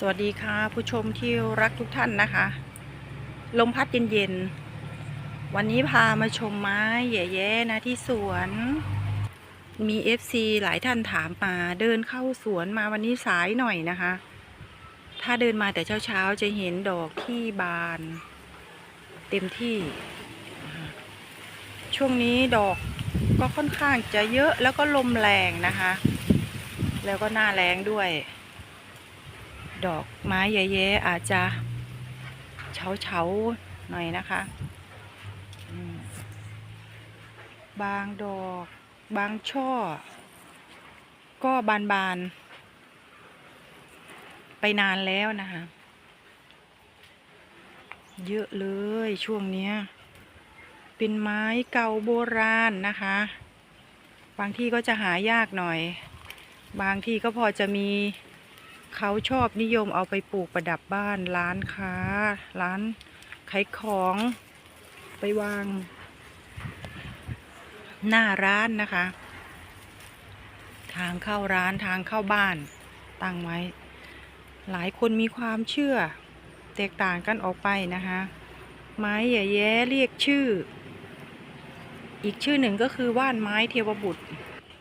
สวัสดีค่ะ ผู้ชมที่รักทุกท่านนะคะ ลมพัดเย็นๆ วันนี้พามาชมไม้แย่ๆนะที่สวน มี FC หลายท่านถามมาเดินเข้าสวนมาวันนี้สายหน่อยนะคะ ถ้าเดินมาแต่เช้าๆ จะเห็นดอกที่บาน เต็มที่ ช่วงนี้ดอกก็ค่อนข้างจะเยอะแล้วก็ลมแรงนะคะ แล้วก็หน้าแรงด้วย ดอกไม้แย่ๆอาจจะเฉาเฉาๆหน่อยนะคะบางดอก บางช่อ ก็บานๆ ไปนานแล้วนะคะ เยอะเลยช่วงเนี้ย เป็นไม้เก่าโบราณนะคะ บางที่ก็จะหายากหน่อย บางที่ก็พอจะมี เขาชอบนิยมเอาไปปลูกประดับบ้านร้านค้า ร้านขายของไปวาง หน้าร้านนะคะ ทางเข้าร้านทางเข้าบ้านตั้งไว้ หลายคนมีความเชื่อ แตกต่างกันออกไปนะคะ ไม้แย่แย้เรียกชื่อ อีกชื่อหนึ่งก็คือว่านไม้เทวบุตร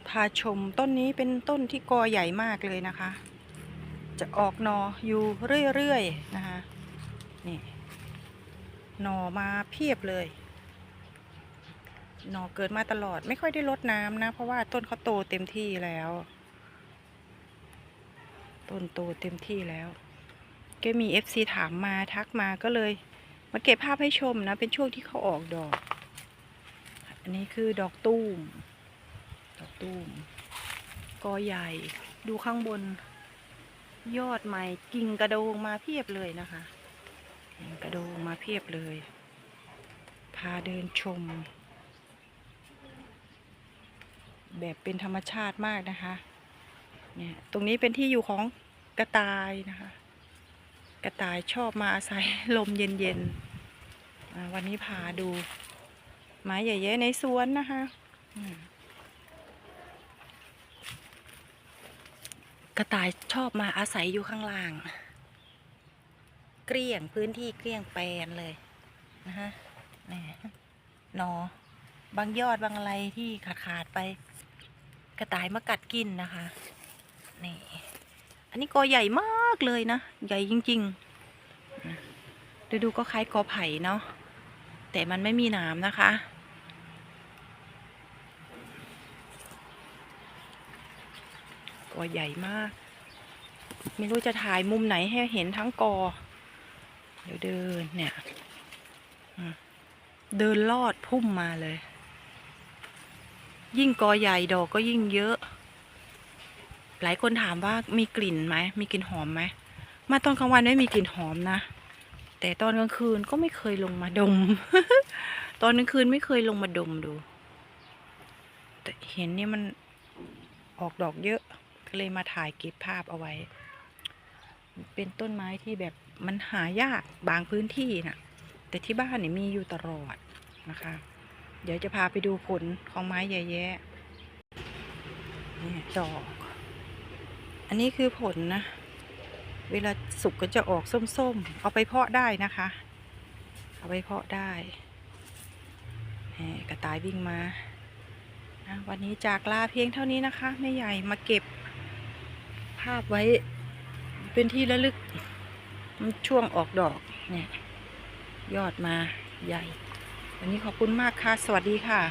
พาชมต้นนี้เป็นต้นที่กอใหญ่มากเลยนะคะ จะออกนออยู่เรื่อยๆนะคะนี่หนอมาเพียบเลยหนอเกิดมาตลอดไม่ค่อยได้รดน้ำนะ เพราะว่าต้นเขาโตเต็มที่แล้ว ต้นโตเต็มที่แล้วก็มี FC ถามมาทักมาก็เลย มาเก็บภาพให้ชมนะ เป็นช่วงที่เขาออกดอก อันนี้คือดอกตุ้มดอกตุ้มกอใหญ่ดูข้างบน ยอดใหม่กิ่งกระโดงมาเพียบเลยนะคะกิ่งกระโดงมาเพียบเลย พาเดินชม แบบเป็นธรรมชาติมากนะคะเนี่ยตรงนี้เป็นที่อยู่ของกระต่ายนะคะ กระต่ายชอบมาอาศัยลมเย็นๆวันนี้พาดูไม้ใหญ่ๆในสวนนะคะอืม กระต่ายชอบมาอาศัยอยู่ข้างล่าง เกลี้ยงพื้นที่เกลี้ยงแปลนเลยนะฮะนี่หนอบางยอดบางอะไรที่ขาดขาดไป กระต่ายมากัดกินนะคะนี่อันนี้กอใหญ่มากเลยนะ ใหญ่จริงๆดูดูก็คล้ายกอไผ่เนาะแต่มันไม่มีหนามนะคะ กอใหญ่มาก ไม่รู้จะถ่ายมุมไหนให้เห็นทั้งกอ เดี๋ยวเดินเนี่ยเดินลอดพุ่มมาเลย ยิ่งกอใหญ่ดอกก็ยิ่งเยอะ หลายคนถามว่ามีกลิ่นไหม มีกลิ่นหอมไหม มาตอนกลางวันไม่มีกลิ่นหอมนะ แต่ตอนกลางคืนก็ไม่เคยลงมาดม ตอนกลางคืนไม่เคยลงมาดมดู แต่เห็นนี่มันออกดอกเยอะ เลยมาถ่ายเก็บภาพเอาไว้ เป็นต้นไม้ที่แบบมันหายากบางพื้นที่น่ะ แต่ที่บ้านเนี่ยมีอยู่ตลอดนะคะ เดี๋ยวจะพาไปดูผลของไม้แย่นี่ดอก อันนี้คือผลนะ เวลาสุกก็จะออกส้มๆ เอาไปเพาะได้นะคะ เอาไปเพาะได้กระต่ายวิ่งมาวันนี้จากลาเพียงเท่านี้นะคะแม่ใหญ่มาเก็บาพไว้ เป็นที่ระลึก ช่วงออกดอกเนี่ยยอดมาใหญ่ วันนี้ขอบคุณมากค่ะ สวัสดีค่ะ